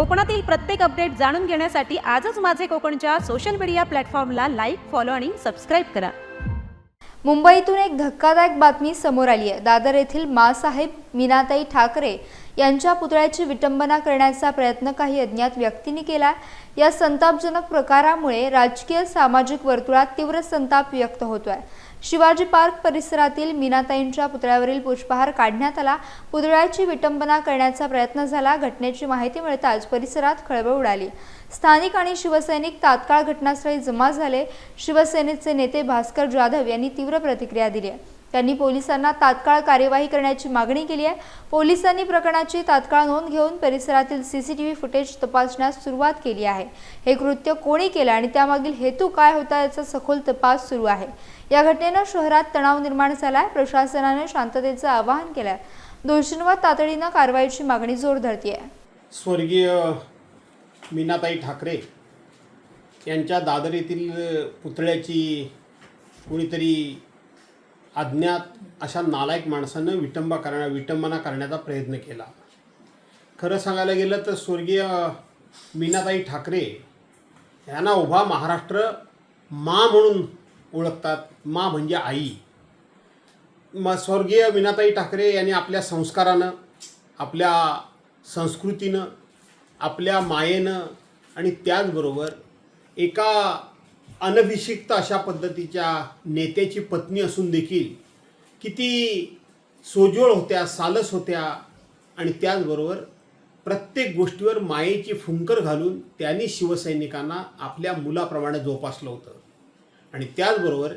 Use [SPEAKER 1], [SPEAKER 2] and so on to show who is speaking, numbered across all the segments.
[SPEAKER 1] कोकणातील प्रत्येक अपडेट जाणून घेण्यासाठी आजच माझे कोकणच्या सोशल मीडिया प्लॅटफॉर्मला लाईक फॉलो आणि सबस्क्राईब करा.
[SPEAKER 2] मुंबईतून एक धक्कादायक बातमी समोर आली आहे. दादर येथील मासाहेब मीनाताई ठाकरे यांच्या पुतळ्याची विटंबना करण्याचा प्रयत्न काही अज्ञात व्यक्तींनी केला या संतापजनक प्रकारामुळे राजकीय सामाजिक वर्तुळात तीव्र संताप व्यक्त होतो आहे शिवाजी पार्क परिसरातील मीनाताईंच्या पुतळ्यावरील पुष्पहार काढण्यात आला. पुतळ्याची विटंबना करण्याचा प्रयत्न झाला. घटनेची माहिती मिळताच परिसरात खळबळ उडाली. स्थानिक आणि शिवसैनिक तात्काळ घटनास्थळी जमा झाले. शिवसेनेचे नेते भास्कर जाधव यांनी तीव्र प्रतिक्रिया दिली. त्यांनी पोलिसांना तात्काळ कार्यवाही करण्याची मागणी केली आहे. पोलिसांनी प्रकरणाची तात्काळ नोंद घेऊन परिसरातील सीसीटीव्ही फुटेज तपासण्यास सुरुवात केली आहे. हे कृत्य कोणी केलं आणि त्यामागील हेतू काय होता याचा सखोल तपास सुरू आहे. या घटनेनं शहरात तणाव निर्माण झालाय प्रशासनाने शांततेचं आवाहन केलंय. दोषींवर तातडीनं कारवाईची मागणी जोर आहे
[SPEAKER 3] स्वर्गीय मीनाताई ठाकरे यांच्या दादर येथील पुतळ्याची कुणीतरी अज्ञात अशा नालायक माणसानं विटंबा करण्या विटंबना करण्याचा प्रयत्न केला. खरं सांगायला गेलं तर स्वर्गीय मीनाताई ठाकरे यांना उभा महाराष्ट्र मा म्हणून ओळखतात मा म्हणजे आई. म स्वर्गीय मीनाताई ठाकरे यांनी आपल्या संस्कारानं आपल्या संस्कृतीनं आपल्या मायेनं आणि त्याचबरोबर एका अनभिषिक्त अशा पद्धतीच्या नेत्याची पत्नी असून देखील किती सोज्वळ होत्या सालस होत्या आणि त्याचबरोबर प्रत्येक गोष्टीवर मायेची फुंकर घालून त्यांनी शिवसैनिकांना आपल्या मुलाप्रमाणे जोपासलं होतं. आणि त्याचबरोबर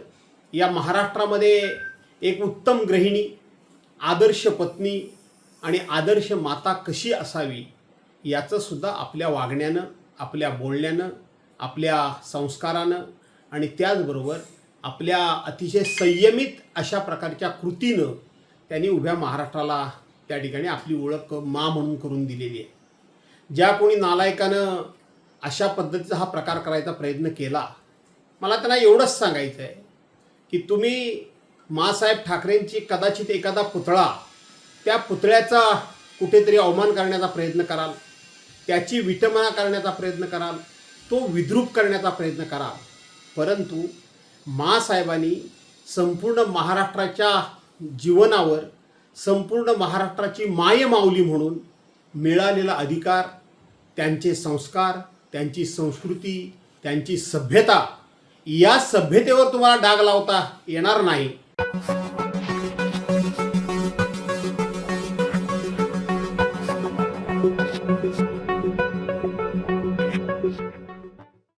[SPEAKER 3] या महाराष्ट्रामध्ये एक उत्तम गृहिणी आदर्श पत्नी आणि आदर्श माता कशी असावी याचंसुद्धा आपल्या वागण्यानं आपल्या बोलण्यानं आपल्या संस्कारानं आणि त्याचबरोबर आपल्या अतिशय संयमित अशा प्रकारच्या कृतीनं त्यांनी उभ्या महाराष्ट्राला त्या ठिकाणी आपली ओळख मा म्हणून करून दिलेली आहे. ज्या कोणी नालायकानं अशा पद्धतीचा हा प्रकार करायचा प्रयत्न केला मला त्यांना एवढंच सांगायचं आहे की तुम्ही मासाहेब ठाकरेंची कदाचित एखादा पुतळा त्या पुतळ्याचा कुठेतरी अवमान करण्याचा प्रयत्न कराल त्याची विटंबना करण्याचा प्रयत्न कराल तो विद्रूप करण्याचा प्रयत्न करा. परंतु मासाहेबांनी संपूर्ण महाराष्ट्राच्या जीवनावर संपूर्ण महाराष्ट्राची माय माऊली म्हणून मिळालेला अधिकार त्यांचे संस्कार त्यांची संस्कृती त्यांची सभ्यता या सभ्यतेवर तुम्हाला डाग लावता येणार नाही.